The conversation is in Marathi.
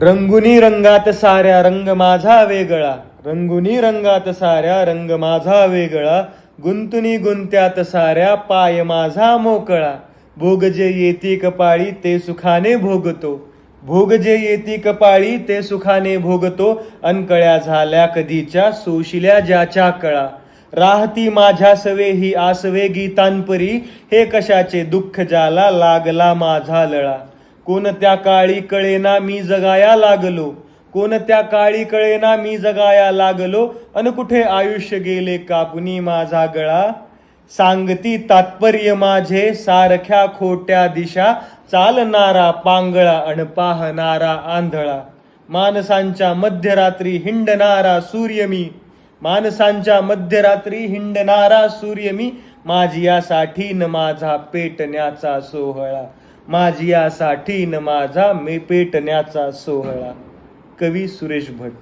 रंगुनी रंगात साऱ्या रंग माझा वेगळा. रंगुनी रंगात साऱ्या रंग माझा वेगळा. गुंतुनी गुंत्यात साऱ्या पाय माझा मोकळा. भोग जे येती कपाळी ते सुखाने भोगतो. भोग जे येती कपाळी ते सुखाने भोगतो. अनकळ्या झाल्या कधीच्या सोशिल्या ज्याच्या कळा. राहती माझ्या सवे ही आसवे गीतांपरी. हे कशाचे दुःख ज्याला लागला माझा लळा. कोणत्या काळी कळेना मी जगाया लागलो? कोणत्या काळी कळेना मी जगाया लागलो? अन कुठे आयुष्य गेले कापुनी माझा गळा? सांगती तात्पर्य माझे सारख्या खोट्या दिशा. चालणारा पांगळा अण पाहणारा आंधळा. माणसांच्या मध्यरात्री हिंडणारा सूर्य मी. माणसांच्या मध्यरात्री हिंडणारा सूर्य मी. माझी यासाठी न माझा पेटण्याचा सोहळा. माझी यासाठी न माझा मे पेटण्याचा सोहळा. कवी सुरेश भट.